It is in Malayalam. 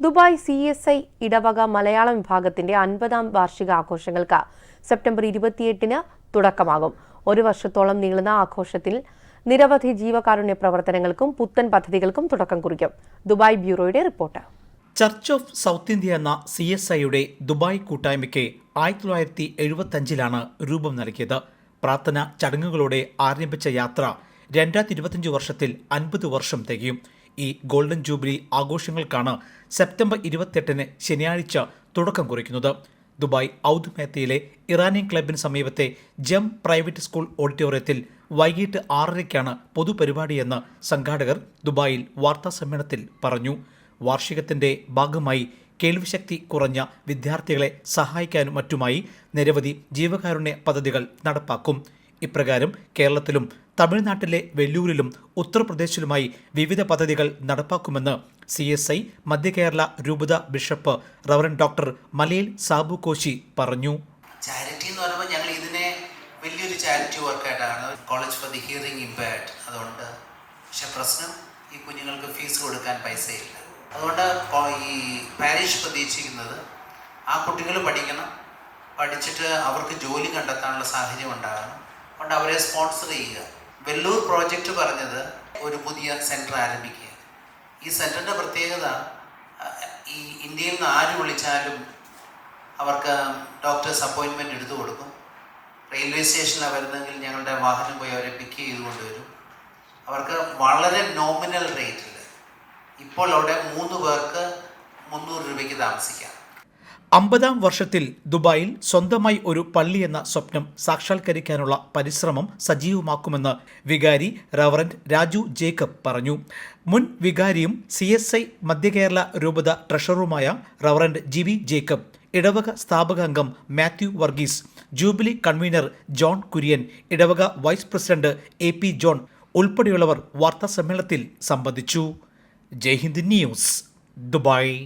ദുബായ് സി എസ് ഐ ഇടവക മലയാളം വിഭാഗത്തിന്റെ അൻപതാം വാർഷിക ആഘോഷങ്ങൾക്ക് സെപ്റ്റംബർ ഇരുപത്തിയെട്ടിന് തുടക്കമാകും. ഒരു വർഷത്തോളം നീളുന്ന ആഘോഷത്തിൽ നിരവധി ജീവകാരുണ്യ പ്രവർത്തനങ്ങൾക്കും പുത്തൻ പദ്ധതികൾക്കും തുടക്കം കുറിക്കും. Dubai ബ്യൂറോയുടെ report. Church of South India എന്ന സി എസ് ഐയുടെ ദുബായ് കൂട്ടായ്മയ്ക്ക് ആയിരത്തി തൊള്ളായിരത്തി എഴുപത്തഞ്ചിലാണ് രൂപം നൽകിയത്. പ്രാർത്ഥന ചടങ്ങുകളോടെ ആരംഭിച്ച യാത്ര രണ്ടായിരത്തി ഇരുപത്തിയഞ്ച് വർഷത്തിൽ അൻപത് വർഷം തികയും. ഈ ഗോൾഡൻ ജൂബിലി ആഘോഷങ്ങൾക്കാണ് സെപ്റ്റംബർ ഇരുപത്തെട്ടിന് ശനിയാഴ്ച തുടക്കം കുറിക്കുന്നത്. ദുബായ് ഔദ് മേത്തയിലെ ഇറാനിയൻ ക്ലബിന് സമീപത്തെ ജം പ്രൈവറ്റ് സ്കൂൾ ഓഡിറ്റോറിയത്തിൽ വൈകിട്ട് ആറരയ്ക്കാണ് പൊതുപരിപാടിയെന്ന് സംഘാടകർ ദുബായിൽ വാർത്താ സമ്മേളനത്തിൽ പറഞ്ഞു. വാർഷികത്തിന്റെ ഭാഗമായി കേൾവിശക്തി കുറഞ്ഞ വിദ്യാർത്ഥികളെ സഹായിക്കാനും മറ്റുമായി നിരവധി ജീവകാരുണ്യ പദ്ധതികൾ നടപ്പാക്കും. ഇപ്രകാരം കേരളത്തിലും തമിഴ്നാട്ടിലെ വെല്ലൂരിലും ഉത്തർപ്രദേശിലുമായി വിവിധ പദ്ധതികൾ നടപ്പാക്കുമെന്ന് സി എസ് ഐ മധ്യകേരള രൂപത ബിഷപ്പ് റവറൻ ഡോക്ടർ മലയിൽ സാബു കോശി പറഞ്ഞു. ചാരിറ്റി എന്ന് പറയുമ്പോൾ ഞങ്ങൾ ഇതിനെ വലിയൊരു charity വർക്കായിട്ടാണ് college for the hearing impact അതുകൊണ്ട് പക്ഷെ പ്രശ്നം ഈ കുഞ്ഞുങ്ങൾക്ക് ഫീസ് കൊടുക്കാൻ പൈസയില്ല. അതുകൊണ്ട് ഈ പാരിഷ് പ്രതീക്ഷിക്കുന്നത് ആ കുട്ടികൾ പഠിക്കണം. പഠിച്ചിട്ട് അവർക്ക് ജോലി കണ്ടെത്താനുള്ള സാഹചര്യം ഉണ്ടാകണം. അതുകൊണ്ട് അവരെ സ്പോൺസർ ചെയ്യുക. വെല്ലൂർ പ്രോജക്റ്റ് പറഞ്ഞത് ഒരു പുതിയ സെന്റർ ആരംഭിക്കുക. ഈ സെന്ററിന്റെ പ്രത്യേകത ഈ ഇന്ത്യയിൽ നിന്ന് ആര് വിളിച്ചാലും അവർക്ക് ഡോക്ടേഴ്സ് അപ്പോയിൻമെന്റ് എടുത്തു കൊടുക്കും. റെയിൽവേ സ്റ്റേഷനിലാണ് വരുന്നതെങ്കിൽ ഞങ്ങളുടെ വാഹനം പോയി അവരെ പിക്ക് ചെയ്ത് കൊണ്ടുവരും. അവർക്ക് വളരെ നോമിനൽ റേറ്റിൽ ഇപ്പോൾ അവിടെ മൂന്ന് പേർക്ക് മുന്നൂറ് രൂപയ്ക്ക് താമസിക്കാം. അമ്പതാം വർഷത്തിൽ ദുബായിൽ സ്വന്തമായി ഒരു പള്ളി എന്ന സ്വപ്നം സാക്ഷാത്കരിക്കാനുള്ള പരിശ്രമം സജീവമാക്കുമെന്ന് വികാരി റവറന്റ് രാജു ജേക്കബ് പറഞ്ഞു. മുൻ വികാരിയും സി എസ് ഐ മധ്യകേരള രൂപത ട്രഷററുമായ റവറന്റ് ജി വി ജേക്കബ് ഇടവക സ്ഥാപക അംഗം Mathew Varghese jubilee convener John Kurian ഇടവക vice president A P John ഉൾപ്പെടെയുള്ളവർ വാർത്താസമ്മേളനത്തിൽ സംബന്ധിച്ചു. Jaihind news Dubai.